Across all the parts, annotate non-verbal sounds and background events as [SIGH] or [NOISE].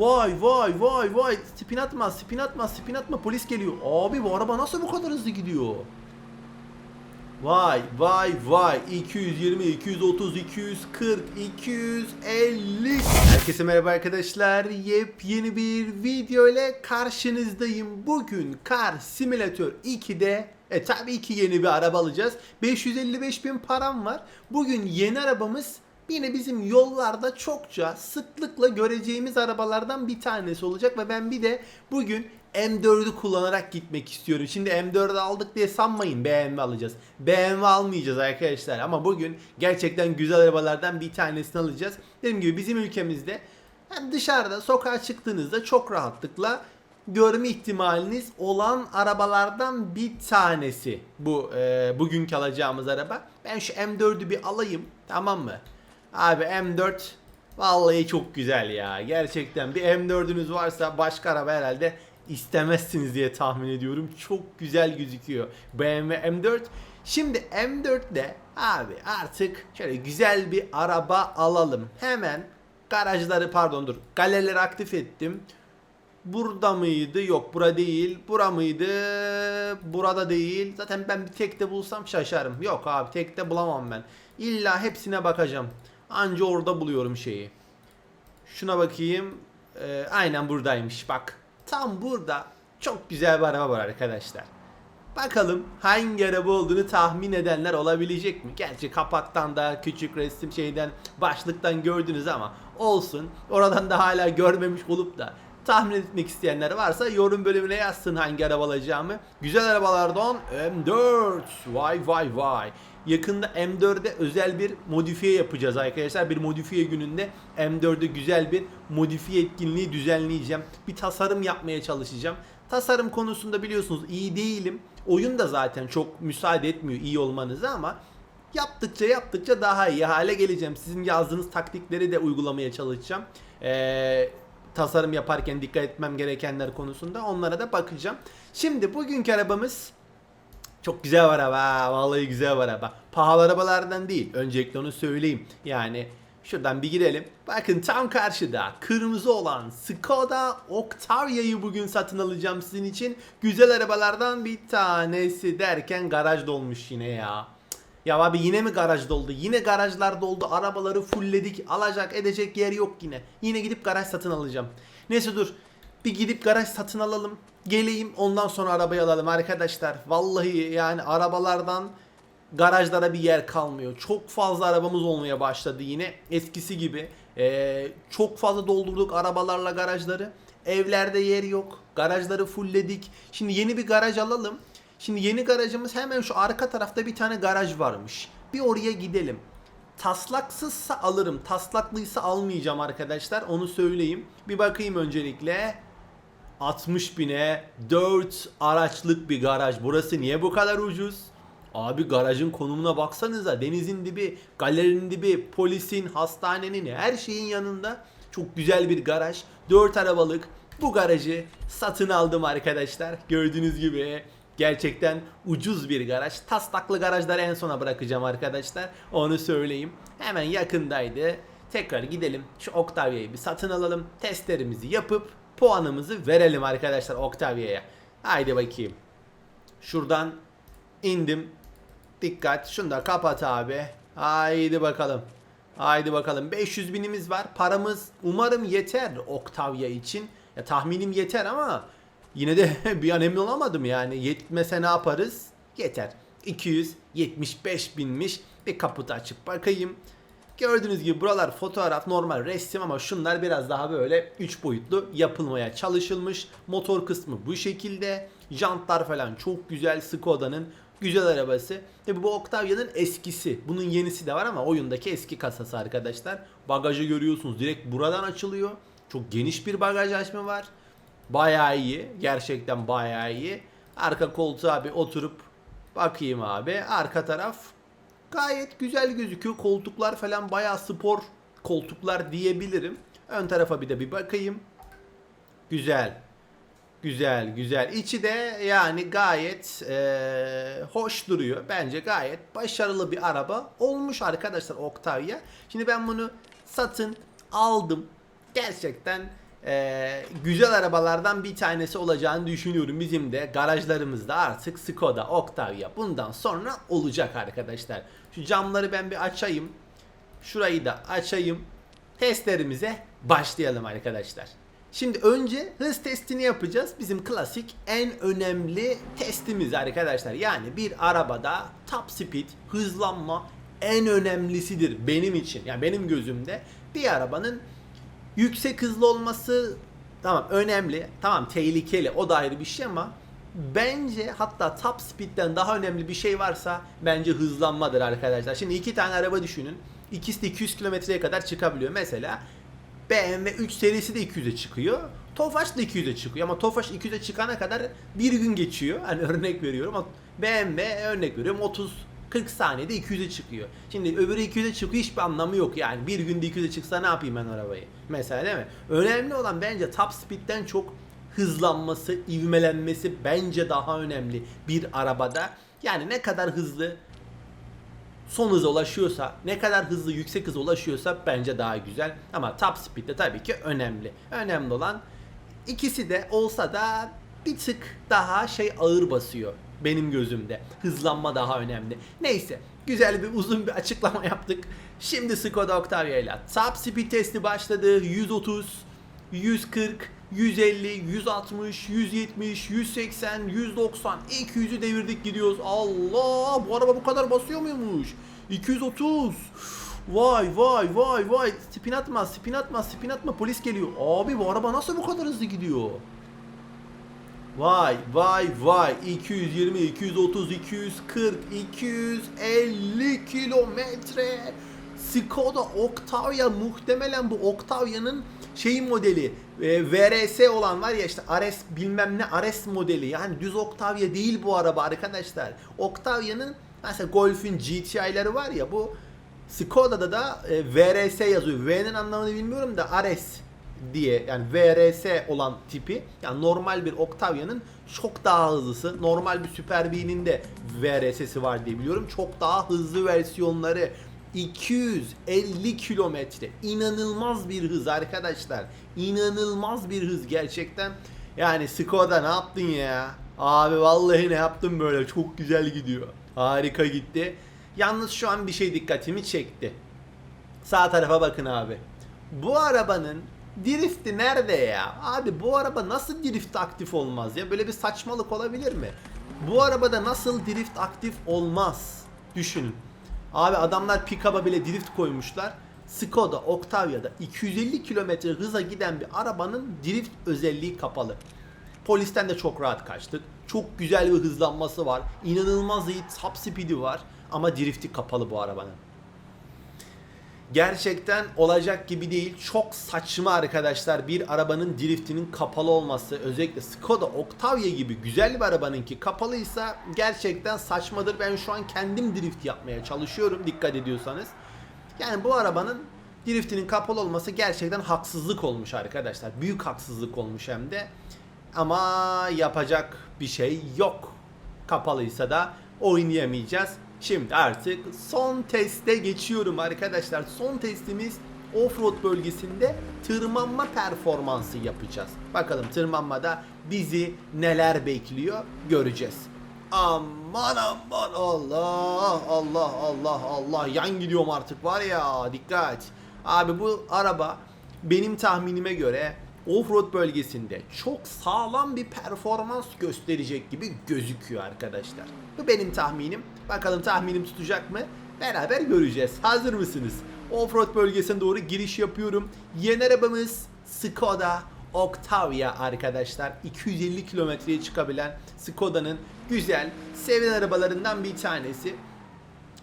Vay vay vay vay. Spin atma, spin atma, spin atma. Polis geliyor. Abi bu araba nasıl bu kadar hızlı gidiyor? Vay vay vay 220 230 240 250 Herkese merhaba arkadaşlar yepyeni bir video ile karşınızdayım bugün Car Simulator 2'de e tabii ki yeni bir araba alacağız 555 bin param var bugün yeni arabamız yine bizim yollarda çokça sıklıkla göreceğimiz arabalardan bir tanesi olacak ve ben bir de bugün M4'ü kullanarak gitmek istiyorum. Şimdi M4'ü aldık diye sanmayın BMW alacağız. BMW almayacağız arkadaşlar ama bugün gerçekten güzel arabalardan bir tanesini alacağız. Dediğim gibi bizim ülkemizde hem dışarıda sokağa çıktığınızda çok rahatlıkla görme ihtimaliniz olan arabalardan bir tanesi bu e, bugünkü alacağımız araba. Ben şu M4'ü bir alayım tamam mı? Abi M4 vallahi çok güzel ya. Gerçekten bir M4'ünüz varsa başka araba herhalde istemezsiniz diye tahmin ediyorum. Çok güzel gözüküyor BMW M4. Şimdi M4'de abi artık şöyle güzel bir araba alalım. Hemen garajları pardon dur galerileri aktif ettim. Burada mıydı? Yok bura değil. Bura mıydı? Burada değil. Zaten ben bir tekte bulsam şaşarım. Yok abi tekte bulamam ben. İlla hepsine bakacağım. Anca orada buluyorum şeyi. Şuna bakayım. Ee, aynen buradaymış bak. Tam burada çok güzel bir araba var arkadaşlar. Bakalım hangi araba olduğunu tahmin edenler olabilecek mi? Gerçi kapaktan da küçük resim şeyden başlıktan gördünüz ama olsun. Oradan da hala görmemiş olup da tahmin etmek isteyenler varsa yorum bölümüne yazsın hangi araba alacağımı. Güzel arabalardan M4. Vay vay vay. Yakında M4'e özel bir modifiye yapacağız arkadaşlar. Bir modifiye gününde M4'e güzel bir modifiye etkinliği düzenleyeceğim. Bir tasarım yapmaya çalışacağım. Tasarım konusunda biliyorsunuz iyi değilim. Oyun da zaten çok müsaade etmiyor iyi olmanızı ama yaptıkça yaptıkça daha iyi hale geleceğim. Sizin yazdığınız taktikleri de uygulamaya çalışacağım. Ee, tasarım yaparken dikkat etmem gerekenler konusunda onlara da bakacağım. Şimdi bugünkü arabamız çok güzel var araba. Vallahi güzel var araba. Pahalı arabalardan değil. Öncelikle onu söyleyeyim. Yani şuradan bir girelim. Bakın tam karşıda kırmızı olan Skoda Octavia'yı bugün satın alacağım sizin için. Güzel arabalardan bir tanesi derken garaj dolmuş yine ya. Ya abi yine mi garaj doldu? Yine garajlar doldu. Arabaları fullledik. Alacak edecek yer yok yine. Yine gidip garaj satın alacağım. Neyse dur. Bir gidip garaj satın alalım. Geleyim ondan sonra arabayı alalım arkadaşlar. Vallahi yani arabalardan garajlara bir yer kalmıyor. Çok fazla arabamız olmaya başladı yine. Eskisi gibi. Ee, çok fazla doldurduk arabalarla garajları. Evlerde yer yok. Garajları fullledik. Şimdi yeni bir garaj alalım. Şimdi yeni garajımız hemen şu arka tarafta bir tane garaj varmış. Bir oraya gidelim. Taslaksızsa alırım. Taslaklıysa almayacağım arkadaşlar. Onu söyleyeyim. Bir bakayım öncelikle. 60 bine 4 araçlık bir garaj. Burası niye bu kadar ucuz? Abi garajın konumuna baksanıza. Denizin dibi, galerinin dibi, polisin, hastanenin her şeyin yanında. Çok güzel bir garaj. 4 arabalık bu garajı satın aldım arkadaşlar. Gördüğünüz gibi gerçekten ucuz bir garaj. Taslaklı garajları en sona bırakacağım arkadaşlar. Onu söyleyeyim. Hemen yakındaydı. Tekrar gidelim. Şu Octavia'yı bir satın alalım. Testlerimizi yapıp puanımızı verelim arkadaşlar Octavia'ya. Haydi bakayım. Şuradan indim. Dikkat. Şunu da kapat abi. Haydi bakalım. Haydi bakalım. 500 binimiz var. Paramız umarım yeter Octavia için. Ya tahminim yeter ama yine de [LAUGHS] bir an emin olamadım yani. Yetmese ne yaparız? Yeter. 275 binmiş. Bir kaputu açıp bakayım. Gördüğünüz gibi buralar fotoğraf normal resim ama şunlar biraz daha böyle 3 boyutlu yapılmaya çalışılmış. Motor kısmı bu şekilde. Jantlar falan çok güzel Skoda'nın güzel arabası. Tabi bu Octavia'nın eskisi. Bunun yenisi de var ama oyundaki eski kasası arkadaşlar. Bagajı görüyorsunuz direkt buradan açılıyor. Çok geniş bir bagaj açma var. Bayağı iyi. Gerçekten bayağı iyi. Arka koltuğa bir oturup bakayım abi. Arka taraf gayet güzel gözüküyor. Koltuklar falan bayağı spor koltuklar diyebilirim. Ön tarafa bir de bir bakayım. Güzel. Güzel güzel. İçi de yani gayet eee, hoş duruyor. Bence gayet başarılı bir araba olmuş arkadaşlar Octavia. Şimdi ben bunu satın aldım. Gerçekten e, güzel arabalardan bir tanesi olacağını düşünüyorum. Bizim de garajlarımızda artık Skoda, Octavia bundan sonra olacak arkadaşlar. Şu camları ben bir açayım. Şurayı da açayım. Testlerimize başlayalım arkadaşlar. Şimdi önce hız testini yapacağız. Bizim klasik en önemli testimiz arkadaşlar. Yani bir arabada top speed, hızlanma en önemlisidir benim için. Yani benim gözümde bir arabanın yüksek hızlı olması tamam önemli. Tamam tehlikeli o da ayrı bir şey ama bence hatta top speed'den daha önemli bir şey varsa bence hızlanmadır arkadaşlar. Şimdi iki tane araba düşünün. İkisi de 200 kilometreye kadar çıkabiliyor. Mesela BMW 3 serisi de 200'e çıkıyor. Tofaş da 200'e çıkıyor ama Tofaş 200'e çıkana kadar bir gün geçiyor. Hani örnek veriyorum BMW örnek veriyorum 30 40 saniyede 200'e çıkıyor. Şimdi öbürü 200'e çıkıyor hiçbir anlamı yok yani. Bir günde 200'e çıksa ne yapayım ben arabayı? Mesela değil mi? Önemli olan bence top speed'den çok hızlanması, ivmelenmesi bence daha önemli bir arabada. Yani ne kadar hızlı son hıza ulaşıyorsa, ne kadar hızlı yüksek hıza ulaşıyorsa bence daha güzel. Ama top speed de tabii ki önemli. Önemli olan ikisi de olsa da bir tık daha şey ağır basıyor benim gözümde. Hızlanma daha önemli. Neyse güzel bir uzun bir açıklama yaptık. Şimdi Skoda Octavia ile top speed testi başladı. 130, 140, 150, 160, 170, 180, 190, 200'ü devirdik gidiyoruz. Allah bu araba bu kadar basıyor muymuş? 230. Vay vay vay vay. Spin atma, spin atma, spin atma. Polis geliyor. Abi bu araba nasıl bu kadar hızlı gidiyor? Vay vay vay. 220 230 240 250 kilometre. Skoda Octavia muhtemelen bu Octavia'nın şey modeli e, VRS olan var ya işte RS bilmem ne RS modeli. Yani düz Octavia değil bu araba arkadaşlar. Octavia'nın mesela Golf'ün GTI'leri var ya bu Skoda'da da e, VRS yazıyor. V'nin anlamını bilmiyorum da RS diye yani VRS olan tipi yani normal bir Octavia'nın çok daha hızlısı. Normal bir Super B'nin de VRS'si var diye biliyorum. Çok daha hızlı versiyonları 250 kilometre. İnanılmaz bir hız arkadaşlar. İnanılmaz bir hız gerçekten. Yani Skoda ne yaptın ya? Abi vallahi ne yaptın böyle? Çok güzel gidiyor. Harika gitti. Yalnız şu an bir şey dikkatimi çekti. Sağ tarafa bakın abi. Bu arabanın Drift'i nerede ya? Abi bu araba nasıl drift aktif olmaz ya? Böyle bir saçmalık olabilir mi? Bu arabada nasıl drift aktif olmaz? Düşünün. Abi adamlar pick-up'a bile drift koymuşlar. Skoda Octavia'da 250 km hıza giden bir arabanın drift özelliği kapalı. Polisten de çok rahat kaçtık. Çok güzel bir hızlanması var. İnanılmaz iyi top speed'i var. Ama drifti kapalı bu arabanın gerçekten olacak gibi değil. Çok saçma arkadaşlar bir arabanın driftinin kapalı olması. Özellikle Skoda Octavia gibi güzel bir arabanınki kapalıysa gerçekten saçmadır. Ben şu an kendim drift yapmaya çalışıyorum dikkat ediyorsanız. Yani bu arabanın driftinin kapalı olması gerçekten haksızlık olmuş arkadaşlar. Büyük haksızlık olmuş hem de. Ama yapacak bir şey yok. Kapalıysa da oynayamayacağız. Şimdi artık son teste geçiyorum arkadaşlar. Son testimiz offroad bölgesinde tırmanma performansı yapacağız. Bakalım tırmanmada bizi neler bekliyor göreceğiz. Aman aman Allah Allah Allah Allah yan gidiyorum artık var ya dikkat. Abi bu araba benim tahminime göre offroad bölgesinde çok sağlam bir performans gösterecek gibi gözüküyor arkadaşlar. Bu benim tahminim. Bakalım tahminim tutacak mı? Beraber göreceğiz. Hazır mısınız? Offroad bölgesine doğru giriş yapıyorum. Yeni arabamız Skoda Octavia arkadaşlar. 250 kilometreye çıkabilen Skoda'nın güzel, sevilen arabalarından bir tanesi.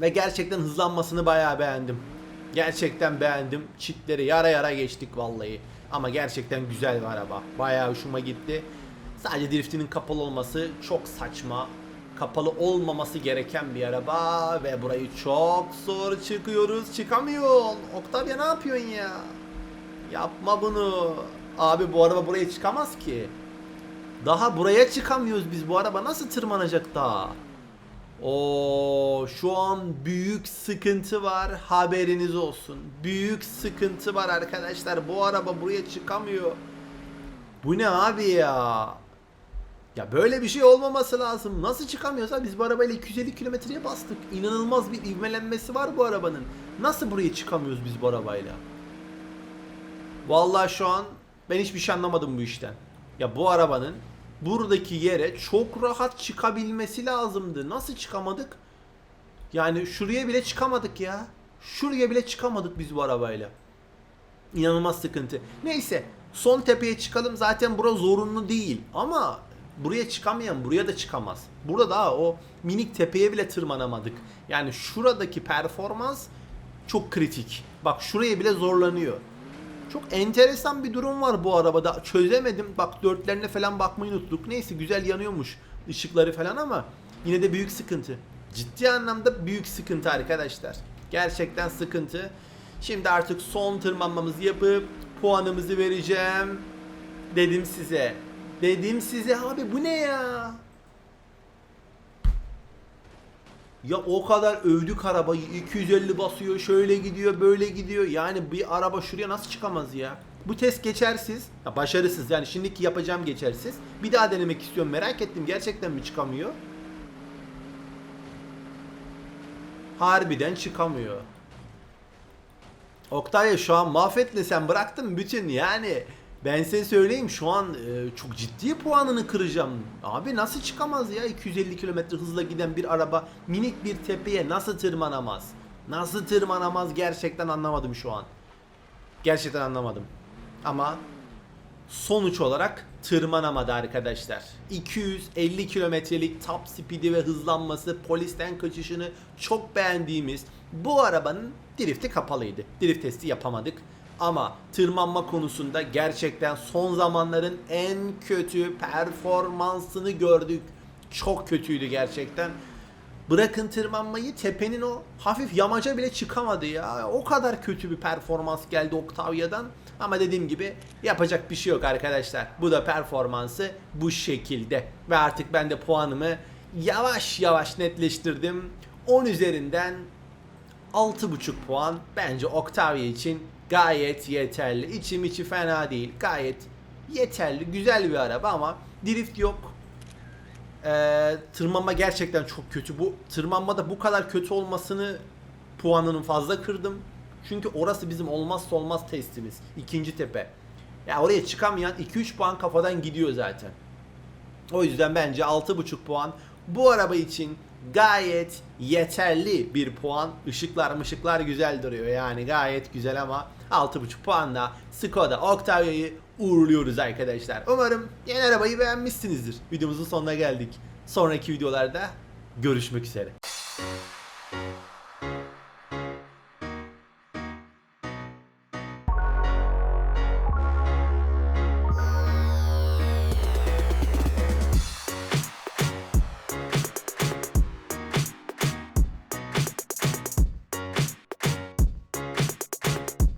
Ve gerçekten hızlanmasını bayağı beğendim. Gerçekten beğendim. Çitleri yara yara geçtik vallahi. Ama gerçekten güzel bir araba. Bayağı hoşuma gitti. Sadece driftinin kapalı olması çok saçma. Kapalı olmaması gereken bir araba ve burayı çok zor çıkıyoruz. Çıkamıyorsun. Octavia ne yapıyorsun ya? Yapma bunu. Abi bu araba buraya çıkamaz ki. Daha buraya çıkamıyoruz biz. Bu araba nasıl tırmanacak daha? O şu an büyük sıkıntı var. Haberiniz olsun. Büyük sıkıntı var arkadaşlar. Bu araba buraya çıkamıyor. Bu ne abi ya? Ya böyle bir şey olmaması lazım. Nasıl çıkamıyoruz abi? Biz bu arabayla 250 kilometreye bastık. İnanılmaz bir ivmelenmesi var bu arabanın. Nasıl buraya çıkamıyoruz biz bu arabayla? Vallahi şu an ben hiçbir şey anlamadım bu işten. Ya bu arabanın buradaki yere çok rahat çıkabilmesi lazımdı. Nasıl çıkamadık? Yani şuraya bile çıkamadık ya. Şuraya bile çıkamadık biz bu arabayla. İnanılmaz sıkıntı. Neyse son tepeye çıkalım. Zaten bura zorunlu değil. Ama buraya çıkamayan buraya da çıkamaz. Burada daha o minik tepeye bile tırmanamadık. Yani şuradaki performans çok kritik. Bak şuraya bile zorlanıyor. Çok enteresan bir durum var bu arabada. Çözemedim. Bak dörtlerine falan bakmayı unuttuk. Neyse güzel yanıyormuş ışıkları falan ama yine de büyük sıkıntı. Ciddi anlamda büyük sıkıntı arkadaşlar. Gerçekten sıkıntı. Şimdi artık son tırmanmamızı yapıp puanımızı vereceğim. Dedim size. Dedim size abi bu ne ya? Ya o kadar övdük arabayı 250 basıyor şöyle gidiyor böyle gidiyor yani bir araba şuraya nasıl çıkamaz ya? Bu test geçersiz, ya başarısız yani şimdiki yapacağım geçersiz. Bir daha denemek istiyorum merak ettim gerçekten mi çıkamıyor? Harbiden çıkamıyor. Oktay şu an mahvettin sen bıraktın bütün yani ben size söyleyeyim şu an e, çok ciddi puanını kıracağım. Abi nasıl çıkamaz ya 250 km hızla giden bir araba minik bir tepeye nasıl tırmanamaz? Nasıl tırmanamaz gerçekten anlamadım şu an. Gerçekten anlamadım. Ama sonuç olarak tırmanamadı arkadaşlar. 250 kilometrelik top speed'i ve hızlanması, polisten kaçışını çok beğendiğimiz bu arabanın drifti kapalıydı. Drift testi yapamadık. Ama tırmanma konusunda gerçekten son zamanların en kötü performansını gördük. Çok kötüydü gerçekten. Bırakın tırmanmayı tepenin o hafif yamaca bile çıkamadı ya. O kadar kötü bir performans geldi Octavia'dan. Ama dediğim gibi yapacak bir şey yok arkadaşlar. Bu da performansı bu şekilde. Ve artık ben de puanımı yavaş yavaş netleştirdim. 10 üzerinden 6.5 puan bence Octavia için gayet yeterli. İçim içi fena değil. Gayet yeterli. Güzel bir araba ama drift yok. Ee, tırmanma gerçekten çok kötü. Bu tırmanmada bu kadar kötü olmasını puanının fazla kırdım. Çünkü orası bizim olmazsa olmaz testimiz. İkinci tepe. Ya oraya çıkamayan 2-3 puan kafadan gidiyor zaten. O yüzden bence 6.5 puan bu araba için gayet yeterli bir puan. Işıklar mışıklar güzel duruyor yani gayet güzel ama 6.5 puanla Skoda Octavia'yı uğurluyoruz arkadaşlar. Umarım yeni arabayı beğenmişsinizdir. Videomuzun sonuna geldik. Sonraki videolarda görüşmek üzere.